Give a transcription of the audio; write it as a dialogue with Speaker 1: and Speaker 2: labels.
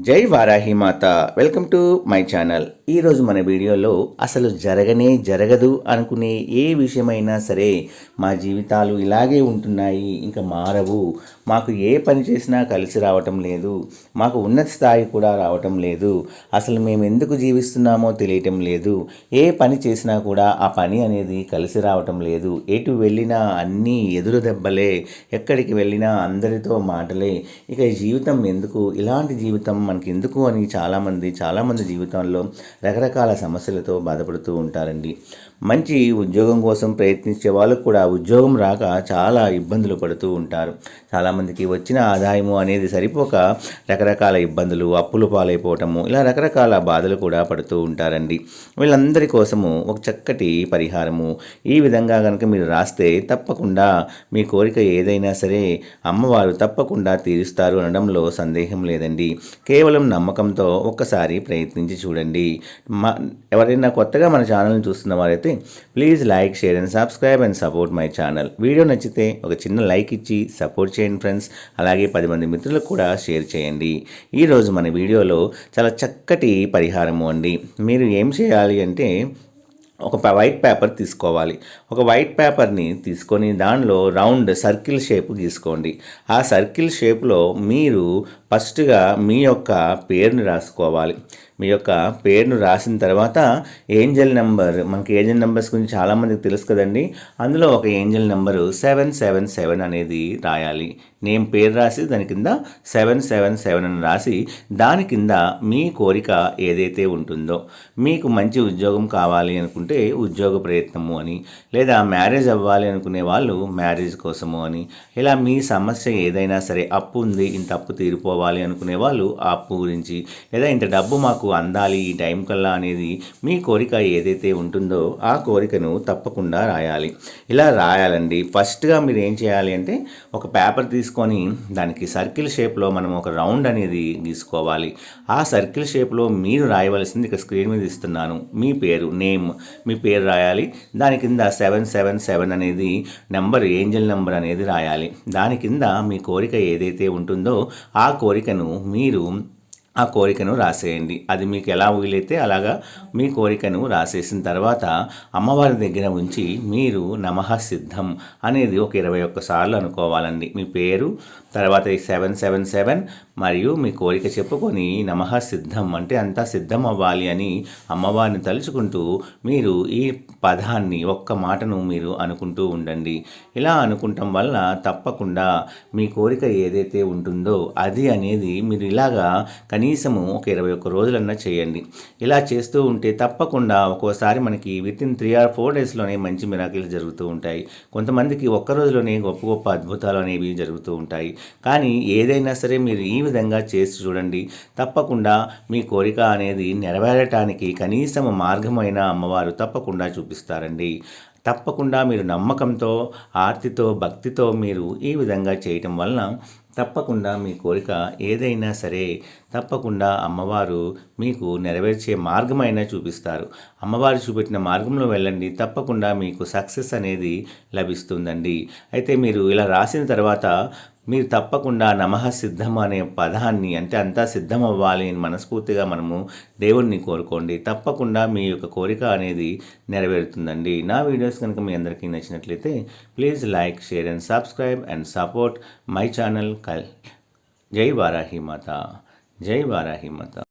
Speaker 1: జై వారాహి మాత. Welcome to my channel. ఈరోజు మన వీడియోలో అసలు జరగనే జరగదు అనుకునే ఏ విషయమైనా సరే మా జీవితాలు ఇలాగే ఉంటున్నాయి ఇంకా మారవు. మాకు ఏ పని చేసినా కలిసి రావటం లేదు. మాకు ఉన్నత స్థాయి కూడా రావటం లేదు. అసలు మేము ఎందుకు జీవిస్తున్నామో తెలియటం లేదు. ఏ పని చేసినా కూడా ఆ పని అనేది కలిసి రావటం లేదు. ఎటు వెళ్ళినా అన్నీ ఎదురు దెబ్బలే. ఎక్కడికి వెళ్ళినా అందరితో మాటలే. ఇక జీవితం ఎందుకు? ఇలాంటి జీవితం మనకి ఎందుకు అని చాలామంది చాలామంది జీవితంలో రకరకాల సమస్యలతో బాధపడుతూ ఉంటారండి. మంచి ఉద్యోగం కోసం ప్రయత్నించే వాళ్ళకు కూడా ఉద్యోగం రాక చాలా ఇబ్బందులు పడుతూ ఉంటారు. చాలామందికి వచ్చిన ఆదాయము అనేది సరిపోక రకరకాల ఇబ్బందులు అప్పులు పాలైపోవటము ఇలా రకరకాల బాధలు కూడా పడుతూ ఉంటారండి. వీళ్ళందరి కోసము ఒక చక్కటి పరిహారము. ఈ విధంగా కనుక మీరు రాస్తే తప్పకుండా మీ కోరిక ఏదైనా సరే అమ్మవారు తప్పకుండా తీరుస్తారు అనడంలో సందేహం లేదండి. కేవలం నమ్మకంతో ఒక్కసారి ప్రయత్నించి చూడండి. మా ఎవరైనా కొత్తగా మన ఛానల్ని చూస్తున్న వారైతే please like share and subscribe and support my channel video నచ్చితే ఒక చిన్న లైక్ ఇచ్చి సపోర్ట్ చేయండి ఫ్రెండ్స్ అలాగే పది మంది మిత్రులకు కూడా షేర్ చేయండి. ఈరోజు మన వీడియోలో చాలా చక్కటి పరిహారము అండి. మీరు ఏం చేయాలి అంటే ఒక వైట్ పేపర్ తీసుకోవాలి. ఒక వైట్ పేపర్ని తీసుకొని దానిలో రౌండ్ సర్కిల్ షేప్ గీసుకోండి. ఆ సర్కిల్ షేప్లో మీరు ఫస్ట్గా మీ యొక్క పేరుని రాసుకోవాలి. మీ యొక్క పేరును రాసిన తర్వాత ఏంజల్ నెంబర్ మనకి ఏంజల్ నెంబర్స్ గురించి చాలామందికి తెలుసు కదండి. అందులో ఒక angel number seven seven seven అనేది రాయాలి. నేమ్ పేరు రాసి దాని కింద సెవెన్ సెవెన్ సెవెన్ అని రాసి దాని కింద మీ కోరిక ఏదైతే ఉంటుందో మీకు మంచి ఉద్యోగం కావాలి అనుకుంటే ఉద్యోగ ప్రయత్నము అని లేదా మ్యారేజ్ అవ్వాలి అనుకునే వాళ్ళు మ్యారేజ్ కోసము అని ఇలా మీ సమస్య ఏదైనా సరే అప్పు ఉంది ఇంత అప్పు తీరిపోవాలి అనుకునే వాళ్ళు ఆ అప్పు గురించి లేదా ఇంత డబ్బు మాకు అందాలి ఈ టైం కల్లా అనేది మీ కోరిక ఏదైతే ఉంటుందో ఆ కోరికను తప్పకుండా రాయాలి. ఇలా రాయాలండి. ఫస్ట్గా మీరు ఏం చేయాలి అంటే ఒక పేపర్ తీసుకొని దానికి సర్కిల్ షేప్లో మనం ఒక రౌండ్ అనేది గీసుకోవాలి. ఆ సర్కిల్ షేప్లో మీరు రాయవలసింది ఇక స్క్రీన్ మీద ఇస్తున్నాను. మీ పేరు నేమ్ మీ పేరు రాయాలి. దాని కింద సెవెన్ సెవెన్ సెవెన్ అనేది నెంబర్ ఏంజల్ నెంబర్ అనేది రాయాలి. దాని కింద మీ కోరిక ఏదైతే ఉంటుందో ఆ కోరికను మీరు ఆ కోరికను రాసేయండి. అది మీకు ఎలా వీలైతే అలాగా మీ కోరికను రాసేసిన తర్వాత అమ్మవారి దగ్గర ఉంచి మీరు నమః సిద్ధం అనేది ఒక ఇరవై ఒక్కసార్లు అనుకోవాలండి. మీ పేరు తర్వాత ఈ సెవెన్ సెవెన్ సెవెన్ మరియు మీ కోరిక చెప్పుకొని నమః సిద్ధం అంటే అంతా సిద్ధం అవ్వాలి అని అమ్మవారిని తలుచుకుంటూ మీరు ఈ పదాన్ని ఒక్క మాటను మీరు అనుకుంటూ ఉండండి. ఇలా అనుకుంటాం వల్ల తప్పకుండా మీ కోరిక ఏదైతే ఉంటుందో అది అనేది మీరు ఇలాగా కనీసము ఒక ఇరవై ఒక్క రోజులన్నా చేయండి. ఇలా చేస్తూ ఉంటే తప్పకుండా ఒక్కోసారి మనకి with in three or four డేస్లోనే మంచి మిరాకిల్స్ జరుగుతూ ఉంటాయి. కొంతమందికి ఒక్క రోజులోనే గొప్ప గొప్ప అద్భుతాలు అనేవి జరుగుతూ ఉంటాయి. కానీ ఏదైనా సరే మీరు ఈ విధంగా చేసి చూడండి. తప్పకుండా మీ కోరిక అనేది నెరవేరటానికి కనీసం మార్గమైన అమ్మవారు తప్పకుండా చూపిస్తారండి. తప్పకుండా మీరు నమ్మకంతో ఆర్తితో భక్తితో మీరు ఈ విధంగా చేయటం వలన తప్పకుండా మీ కోరిక ఏదైనా సరే తప్పకుండా అమ్మవారు మీకు నెరవేర్చే మార్గమైనా చూపిస్తారు. అమ్మవారు చూపెట్టిన మార్గంలో వెళ్ళండి. తప్పకుండా మీకు సక్సెస్ అనేది లభిస్తుందండి. అయితే మీరు ఇలా రాసిన తర్వాత మీరు తప్పకుండా నమః సిద్ధం అనే పదాన్ని అంటే అంతా సిద్ధం అవ్వాలి అని మనస్ఫూర్తిగా మనము దేవుణ్ణి కోరుకోండి. తప్పకుండా మీ యొక్క కోరిక అనేది నెరవేరుతుందండి. నా వీడియోస్ కనుక మీ అందరికీ నచ్చినట్లయితే please like share and subscribe and support my channel कल। जय बाराही माता जय बाराही माता।